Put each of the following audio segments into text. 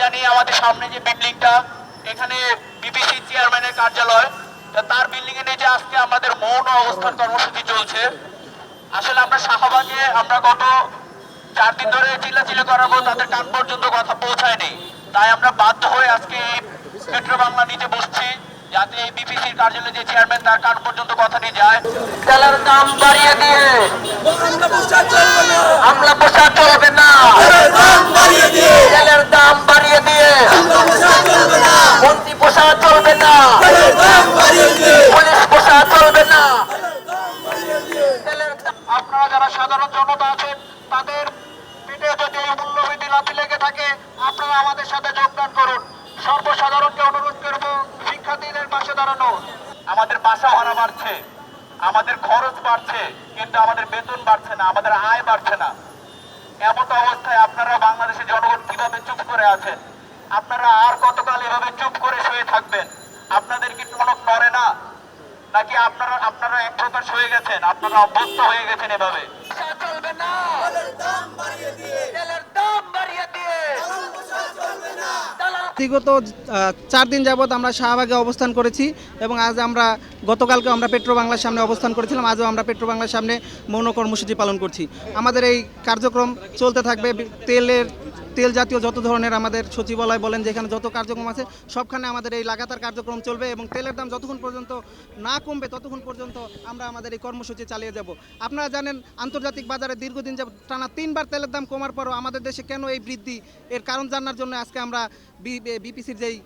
জানি আমাদের সামনে যে বিল্ডিংটা এখানে বিবিসি চেয়ারম্যানের কার্যালয় তা তার বিল্ডিং এর নিচে আজকে আমাদের মৌন অবস্থান কর্মসূচি চলছে। আসলে আমরা শাহবাগে আমরা গত চার দিন ধরে চিল্লাচিল্লি করার পর তাদের কান পর্যন্ত কথা পৌঁছায়নি তাই আমরা বাধ্য হয়ে আজকে এই মেট্রো বাংলা নিচে বসছি যাতে এই বিপিসির কার্যালয়ে যে চেয়ারম্যান তার কান পর্যন্ত কথা নিয়ে যায়। তেলের দাম বাড়িয়ে দিয়ে। আমলা পোশাক চলবে না তেলের দাম বাড়িয়ে দিয়ে মন্ত্রী পোশাক চলবে না পুলিশ পোশাক চলবে না তেলের দাম- জনতা আছেন, তাদের পেটে যদি এই মূল্যবৃদ্ধি লাথি লেগে থাকে, আপনারা আমাদের সাথে যোগদান করুন। সর্বসাধারণকে অনুরোধ করব, শিক্ষার্থীদের পাশে দাঁড়ানো। আমাদের বাসা ভাড়া বাড়ছে, আমাদের খরচ বাড়ছে, কিন্তু আমাদের বেতন বাড়ছে না, আমাদের আয় বাড়ছে না। এমন অবস্থায় আপনারা বাংলাদেশের জনগণ কীভাবে চুপ করে আছেন? আপনারা আর কতকাল এভাবে চুপ করে শুয়ে থাকবেন? আপনাদের কি টনক নড়ে না? নাকি আপনারা আপনারা এক প্রকাশ হয়ে গেছেন? আপনারা অভ্যস্ত হয়ে গেছেন এভাবে? চলবে না। তেলের দাম বাড়িয়ে দিয়ে। দালাল বিগত চার দিন যাবৎ আমরা শাহবাগে অবস্থান করেছি এবং আজ আমরা গতকালকে আমরা পেট্রো বাংলার সামনে অবস্থান করেছিলাম আজও আমরা পেট্রো বাংলার সামনে মৌন কর্মসূচি পালন করছি। আমাদের এই কার্যক্রম চলতে থাকবে তেলের তেল জাতীয় যত ধরনের আমাদের সচিবালয় বলেন, যেখানে যত কার্যক্রম আছে, সবখানে আমাদের এই লাগাতার কার্যক্রম চলবে এবং তেলের দাম যতক্ষণ পর্যন্ত না কমবে, ততক্ষণ পর্যন্ত আমরা আমাদের এই কর্মসূচি চালিয়ে যাব। আপনারা জানেন, আন্তর্জাতিক বাজারে দীর্ঘদিন যাব টানা তিনবার তেলের দাম কমার পরও আমাদের দেশে কেন এই বৃদ্ধি? এর কারণ জানার জন্য আজকে আমরা বিপিসির যেই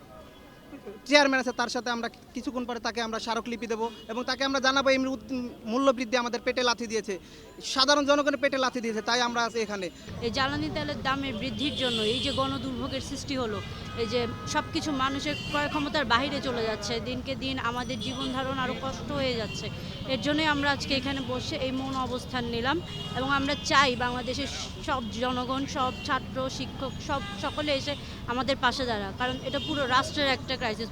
চেয়ারম্যান আছে, তার সাথে আমরা কিছুক্ষণ পরে তাকে আমরা স্মারকলিপি দেবো এবং তাকে আমরা জানাব এই মূল্য- মূল্যবৃদ্ধি আমাদের পেটে লাথি দিয়েছে। সাধারণ জনগণের পেটে লাথি দিয়েছে, তাই আমরা আছি এখানে। এই জ্বালানি তেলের দামের বৃদ্ধির জন্য, এই যে গণদুর্ভোগের সৃষ্টি হলো, এই যে সব কিছু মানুষের ক্রয় ক্ষমতার বাইরে চলে যাচ্ছে, দিনকে দিন আমাদের জীবন ধারণ আরও কষ্ট হয়ে যাচ্ছে। এর জন্যই আমরা আজকে এখানে বসে এই মৌন অবস্থান নিলাম এবং আমরা চাই বাংলাদেশের সব জনগণ, সব ছাত্র, শিক্ষক, সব সকলে এসে আমাদের পাশে দাঁড়া কারণ এটা পুরো রাষ্ট্রের একটা ক্রাইসিস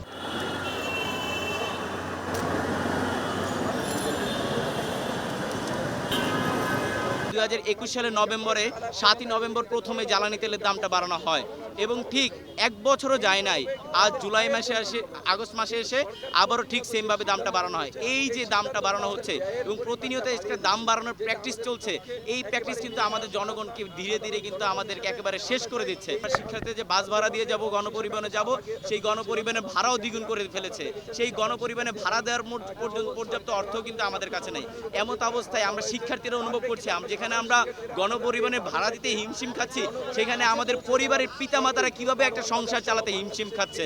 দুই সালের নভেম্বরে সাতই নভেম্বর প্রথমে জ্বালানি তেলের দামটা বাড়ানো হয়। এবং ঠিক এক বছরও যায় নাই। আজ জুলাই মাসে আসে, আগস্ট মাসে এসে আবারও ঠিক সেমভাবে দামটা বাড়ানো হয়। এই যে দামটা বাড়ানো হচ্ছে এবং প্রতিনিয়ত একটা দাম বাড়ানোর প্র্যাকটিস চলছে, এই প্র্যাকটিস কিন্তু আমাদের জনগণকে ধীরে ধীরে কিন্তু আমাদেরকে একেবারে শেষ করে দিচ্ছে। শিক্ষার্থী যে বাস ভাড়া দিয়ে যাব, গণপরিবহনে যাব, সেই গণপরিবহনে ভাড়াও দ্বিগুণ করে ফেলেছে। সেই গণপরিবহনে ভাড়া দেওয়ার পর্যাপ্ত অর্থ কিন্তু আমাদের কাছে নেই। এমন অবস্থায় আমরা শিক্ষার্থীরা অনুভব করছি যেখানে আমরা গণপরিবহনে ভাড়া দিতে হিমশিম খাচ্ছি, সেখানে আমাদের পরিবারের পিতামাতারা কীভাবে একটা সংসার চালাতে হিমশিম খাচ্ছে?